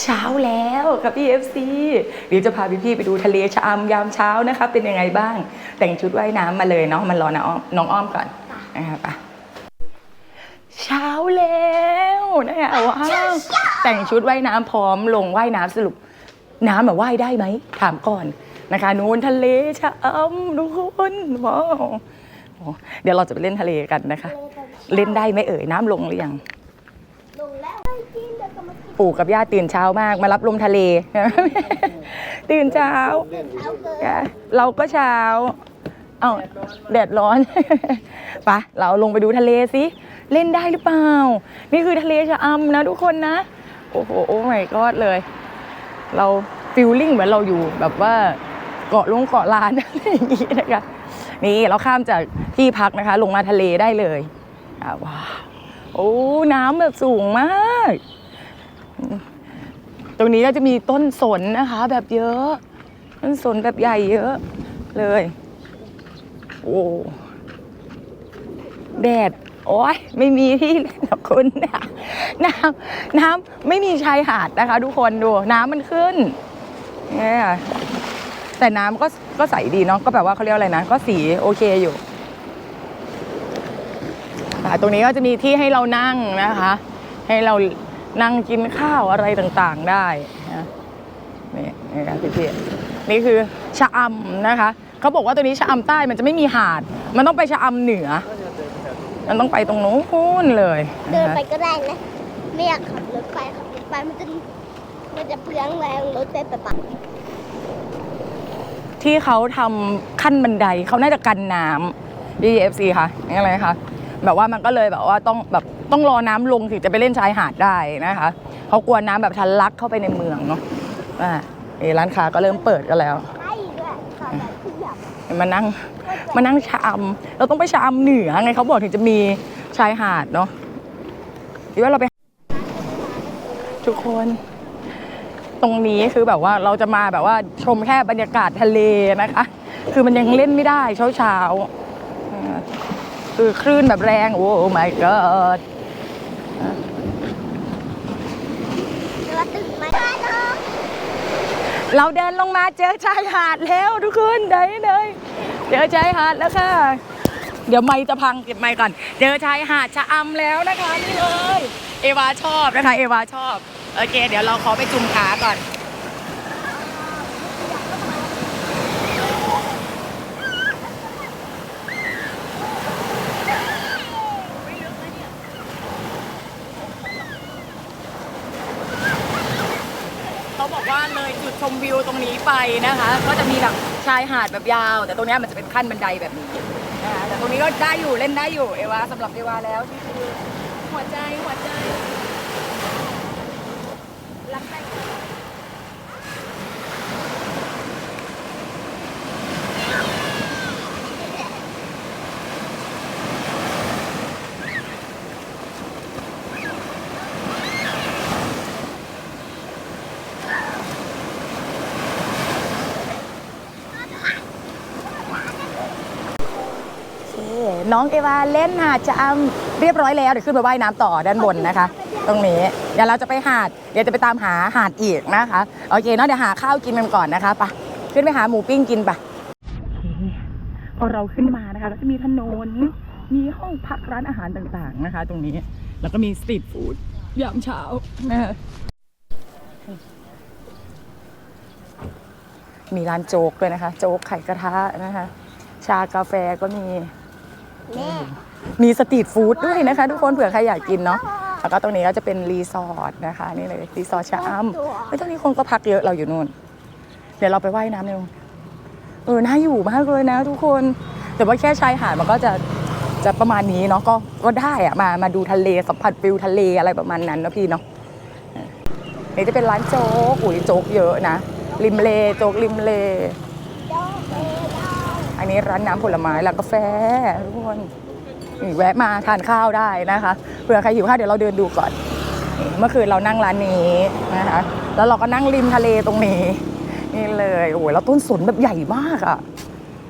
เช้าแล้วกับพี่ FC เดี๋ยวจะพาพี่ๆไปดูทะเลชะอำยามเช้านะคะ เป็นยังไงบ้าง แต่งชุดว่ายน้ำมาเลยเนาะมันรอน้องน้องอ้อมก่อนนะคะไปเช้าแล้วนะคะว้าวแต่งชุดว่ายน้ำพร้อมลงว่ายน้ำสรุป น้ำแบบว่ายได้ไหมถามก่อนนะคะนู้นทะเลชะอำทุกคนว้าวเดี๋ยวเราจะไปเล่นทะเลกันนะคะ เล่นได้ไหมเอ่ยน้ำลงหรือยัง ลงแล้วไม่กินเดี๋ยวก็มากิน ปู่กับย่าตื่นเช้ามาก มารับลมทะเล ตื่นเช้าเช้าเกินค่ะเราก็เช้าเอ้าแดดร้อนไปะเราลงไปดูทะเลสิเล่นได้หรือเปล่า นี่คือทะเลชะอำนะทุกคนนะ โอ้โหโอ้ my god เลย เราฟิลลิ่งเหมือนเราอยู่แบบว่าเกาะลงเกาะลานอะไรอย่างนี้นะคะนี่เราข้ามจากที่พักนะคะ ลงมาทะเลได้เลยอะว้าวโอ้ น้ำแบบสูงมาก ตรงนี้ก็จะมีต้นสนนะคะ แบบเยอะ ต้นสนแบบใหญ่เยอะ เลย โอ้แดดโอ้ยไม่มีที่เล่นหรอกคุณน้ำน้ำไม่มีชายหาดนะคะ ทุกคนดูน้ำมันขึ้นเนี่ยแต่น้ำก็ก็ใสดีเนาะก็แบบว่าเขาเรียกอะไรนะ ก็สีโอเคอยู่ตรงนี้ก็จะมีที่ให้เรานั่งนะคะ ให้เรา นั่งกินข้าวอะไรต่างๆได้นะนี่นี่ค่ะพี่พี่ๆนี่คือชะอำนะคะเขาบอกว่าตัวนี้ชะอำใต้มันจะไม่มีหาด มันต้องไปชะอำเหนือ มันต้องไปตรงนู้นเลยเดินนะคะไปก็ได้นะไม่อยากขับรถไปขับรถไปมันจะมันจะเปลืองแรงรถไปปะปะที่เขาทำขั้นบันไดเขาน่าจะกันน้ำ DFC ค่ะนี่อะไรคะแบบว่ามันก็เลยแบบว่าต้องแบบ ต้องรอน้ำลงถึงจะไปเล่นชายหาดได้นะคะเขากลัวน้ำแบบทะลักเข้าไปในเมืองเนาะอ่าเอยร้านค้าก็เริ่มเปิดกันแล้วใช่ด้วยขับแบบที่อยากมานั่งมานั่งชะอำเราต้องไปชะอำเหนือไงเขาบอกถึงจะมีชายหาดเนาะดีว่าเราไป ทุกคน ตรงนี้คือแบบว่าเราจะมาแบบว่าชมแค่บรรยากาศทะเลนะคะ คือมันยังเล่นไม่ได้เช้าเช้าๆอ่าคือคลื่นแบบแรง โอ้ my god เรือ ตื่นมาได้เนาะเราเดินลงมาเจอชายหาดแล้วทุกคนเด้เลยเจอชายหาดแล้วค่ะ เดี๋ยวไม่จะพังเก็บไม้ก่อน เจอชายหาดชะอำแล้วนะคะนี่เลย เอวาชอบนะคะเอวาชอบ โอเค เดี๋ยวเราขอไปจุ่มขาก่อน บอกว่าเลยจุดชมวิวตรงนี้ไปนะคะ ก็จะมีแบบชายหาดแบบยาว แต่ตรงนี้มันจะเป็นขั้นบันไดแบบนี้นะคะแต่ตรงนี้ก็ได้อยู่เล่นได้อยู่เอวาสำหรับเอวาแล้วที่คือหัวใจหัวใจรักแตง น้องเอวาเล่นหาดจะอำเรียบร้อยแล้วเดี๋ยวขึ้นไปว่ายน้ำต่อด้านบนนะคะ ตรงนี้เดี๋ยวเราจะไปหาดเดี๋ยวจะไปตามหาหาดอีกนะคะโอเคเนาะเดี๋ยวหาข้าวกินกันก่อนนะคะไปะขึ้นไปหาหมูปิ้งกินปะพอเราขึ้นมานะคะก็จะมีถนนมีห้องพักร้านอาหารต่างๆนะคะ ตรงนี้แล้วก็มีสตรีทฟู้ดยามเช้านะคะมีร้านโจ๊กด้วยนะคะ โจ๊กไข่กระทะนะคะ ชากาแฟก็มีแม่มีสตรีทฟู้ดด้วยนะคะ ทุกคนเผื่อใครอยากกินเนาะแล้วก็ตรงนี้ก็จะเป็นรีสอร์ทนะคะ นี่เลยรีสอร์ทชะอำไม่ตรงนี้คนก็พักเยอะเราอยู่นู่น เดี๋ยวเราไปว่ายน้ำในเออน่าอยู่มากเลยนะ ทุกคน แต่ว่าแค่ชายหาดมันก็จะจะประมาณนี้เนาะก็ก็ได้อะมามาดูทะเลสัมผัสฟิลทะเลอะไรประมาณนั้นเนอะพี่เนาะเออนี่จะเป็นร้านโจ๊กอุ้ยโจ๊กเยอะนะริมเลโจ๊กริมเล โจ๊กเอ๋ยดาว อั นนี้ร้านน้ำผลไม้ร้านกาแฟทุกคนนี่แวะมาทานข้าวได้นะคะเผื่อใครหิวข้าวเดี๋ยวเราเดินดูก่อน เมื่อคืนเรานั่งร้านนี้นะคะ แล้วเราก็นั่งริมทะเลตรงนี้ นี่เลยโอ้ยแล้วต้นสนแบบใหญ่มากอะ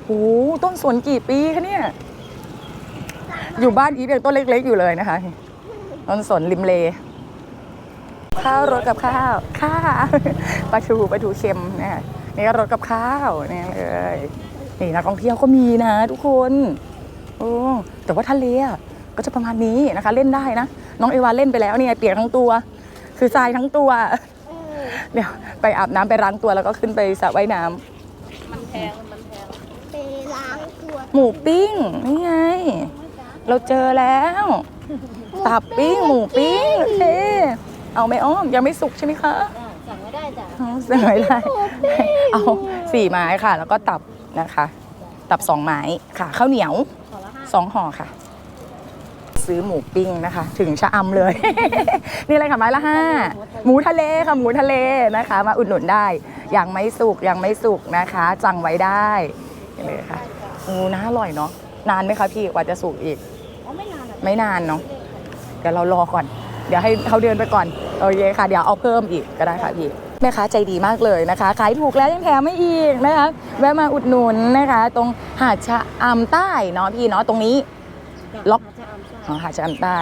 โอ้ต้นสนกี่ปีคะเนี่ยอยู่บ้านอีฟยังต้นเล็ก ๆ อยู่เลยนะคะต้นสนริมเล ข้าวรสกับข้าวค่ะปลาทูปลาทูเค็มเนี่ยนี่ก็รสกับข้าวเนี่ยเลย นี่นักท่องเที่ยวก็มีนะ ทุกคนโอ้แต่ว่าทะเลอะก็จะประมาณนี้นะคะ เล่นได้นะ น้องเอวาเล่นไปแล้วเนี่ยเปียกทั้งตัว คือทรายทั้งตัวอืมเดี๋ยวไปอาบน้ำไปล้างตัวแล้วก็ขึ้นไปสระว่ายน้ำไปล้างตัวหมูปิ้งนี่ไง เราเจอแล้วตับปิ้งหมูปิ้งโอเคเอาไหมอ้อมยังไม่สุกใช่ไหมคะสั่งไม่ได้จ้ะอ๋อเสนอได้เอาสี่ไม้ค่ะ แล้วก็ตับ นะคะ ตับสองไม้ค่ะข้าวเหนียวขอละห้าสองห่อค่ะ ซื้อหมูปิ้งนะคะ ถึงชะอำเลย นี่เลยค่ะไม้ละห้าหมูทะเลค่ะหมูทะเลนะคะ มาอุดหนุนได้ยังไม่สุกยังไม่สุกนะคะจังไว้ได้นี่เลยค่ะโอ้น่าอร่อยเนาะนานไหมคะพี่กว่าจะสุกอีกอ๋อไม่นานอะไม่นานเนาะเดี๋ยวเรารอก่อน เดี๋ยวให้เขาเดินไปก่อนโอเคค่ะ เดี๋ยวเอาเพิ่มอีกก็ได้ค่ะพี่ แม่ค้าใจดีมากเลยนะคะ ขายถูกแล้วยังแถมไม่อีกนะคะ แวะมาอุดหนุนนะคะ ตรงหาดชะอำใต้เนาะพี่เนาะตรงนี้ ล็อกจะอำใช่อ๋อหาดชะอำใต้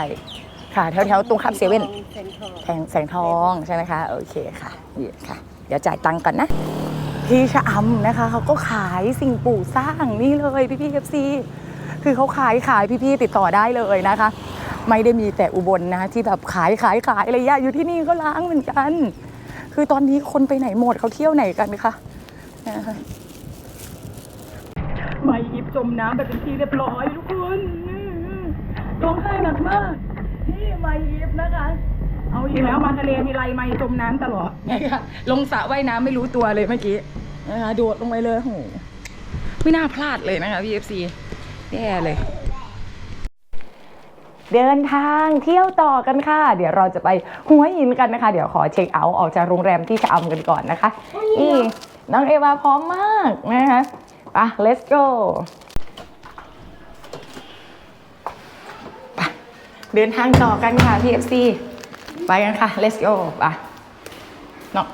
ค่ะแถวแถวๆตรงข้ามเซเว่นเซ็นทรัลแสงแสงทองใช่ไหมคะโอเคค่ะนี่ค่ะ เดี๋ยวจ่ายตังค์ก่อนนะที่ชะอำนะคะเขาก็ขายสิ่งปลูกสร้างนี่เลยพี่พี่เอฟซีคือเขาขายขายพี่พี่ๆติดต่อได้เลยนะคะ ไม่ได้มีแต่อุบลนะที่แบบขายขายขายอะไรเงี้ยอยู่ที่นี่ก็ล้างเหมือนกัน คือตอนนี้คนไปไหนหมดเขาเที่ยวไหนกันคะนะคะไม่ยิบจมน้ำไปเป็นที่เรียบร้อยทุกคนร้องไห้หนักมากนี่ไม่ยิบนะคะ เอาอีกแล้วมาทะเลทีไรไม่จมน้ำตลอดนะคะลงสระว่ายน้ำไม่รู้ตัวเลยเมื่อกี้นะคะโดดลงไปเลยโหไม่น่าพลาดเลยนะคะพี่เอฟซีแย่เลย เดินทางเที่ยวต่อกันค่ะ เดี๋ยวเราจะไปหัวหินกันนะคะ เดี๋ยวขอเช็คเอาท์ออกจากโรงแรมที่ชะอำกันก่อนนะคะนี่น้องเอวาพร้อมมากนะคะไป let's go ไปเดินทางต่อกันค่ะพี่ FC ไปกันค่ะ let's go ไปเนาะ